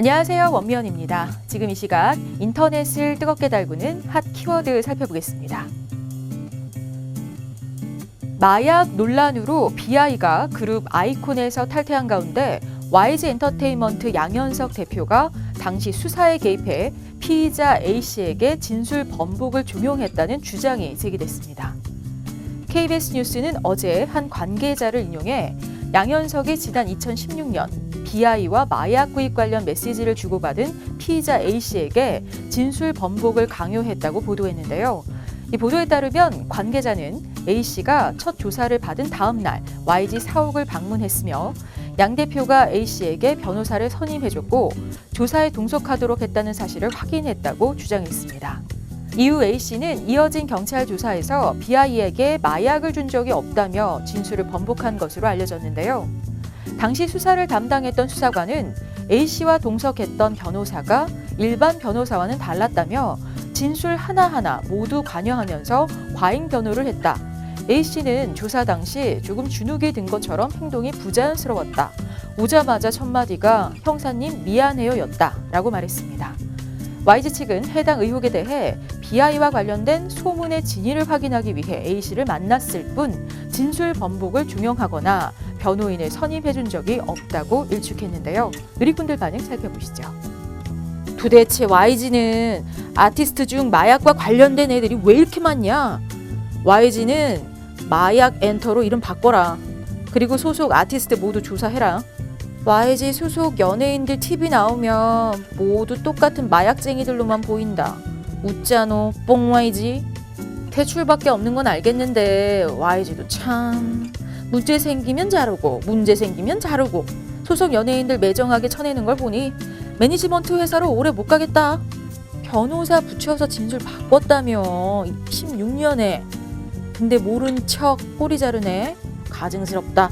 안녕하세요. 원미연입니다. 지금 이 시각 인터넷을 뜨겁게 달구는 핫 키워드 살펴보겠습니다. 마약 논란으로 BI가 그룹 아이콘에서 탈퇴한 가운데 YG 엔터테인먼트 양현석 대표가 당시 수사에 개입해 피의자 A씨에게 진술 번복을 종용했다는 주장이 제기됐습니다. KBS 뉴스는 어제 한 관계자를 인용해 양현석이 지난 2016년 BI와 마약 구입 관련 메시지를 주고받은 피의자 A씨에게 진술 번복을 강요했다고 보도했는데요. 이 보도에 따르면 관계자는 A씨가 첫 조사를 받은 다음 날 YG 사옥을 방문했으며 양 대표가 A씨에게 변호사를 선임해줬고 조사에 동석하도록 했다는 사실을 확인했다고 주장했습니다. 이후 A씨는 이어진 경찰 조사에서 BI에게 마약을 준 적이 없다며 진술을 번복한 것으로 알려졌는데요. 당시 수사를 담당했던 수사관은 A씨와 동석했던 변호사가 일반 변호사와는 달랐다며 진술 하나하나 모두 관여하면서 과잉 변호를 했다. A씨는 조사 당시 조금 주눅이 든 것처럼 행동이 부자연스러웠다. 오자마자 첫마디가 형사님 미안해요 였다. 라고 말했습니다. YG 측은 해당 의혹에 대해 BI와 관련된 소문의 진위를 확인하기 위해 A씨를 만났을 뿐 진술 번복을 종용하거나 변호인을 선임해준 적이 없다고 일축했는데요. 누리꾼들 반응 살펴보시죠. 도대체 YG는 아티스트 중 마약과 관련된 애들이 왜 이렇게 많냐? YG는 마약 엔터로 이름 바꿔라. 그리고 소속 아티스트 모두 조사해라. YG 소속 연예인들 TV 나오면 모두 똑같은 마약쟁이들로만 보인다. 웃자노 뽕 YG. 대출밖에 없는 건 알겠는데 YG도 참 문제 생기면 자르고 문제 생기면 자르고 소속 연예인들 매정하게 쳐내는 걸 보니 매니지먼트 회사로 오래 못 가겠다. 변호사 붙여서 진술 바꿨다며 16년에 근데 모른 척 꼬리 자르네. 가증스럽다.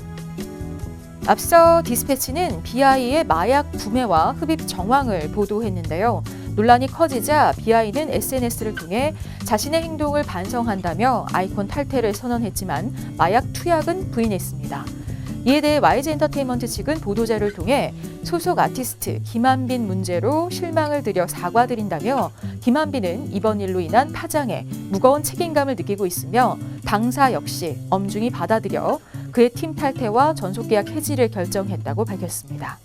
앞서 디스패치는 BI의 마약 구매와 흡입 정황을 보도했는데요. 논란이 커지자 BI는 SNS를 통해 자신의 행동을 반성한다며 아이콘 탈퇴를 선언했지만 마약 투약은 부인했습니다. 이에 대해 YG 엔터테인먼트 측은 보도자를 통해 소속 아티스트 김한빈 문제로 실망을 드려 사과드린다며 김한빈은 이번 일로 인한 파장에 무거운 책임감을 느끼고 있으며 당사 역시 엄중히 받아들여 그의 팀 탈퇴와 전속 계약 해지를 결정했다고 밝혔습니다.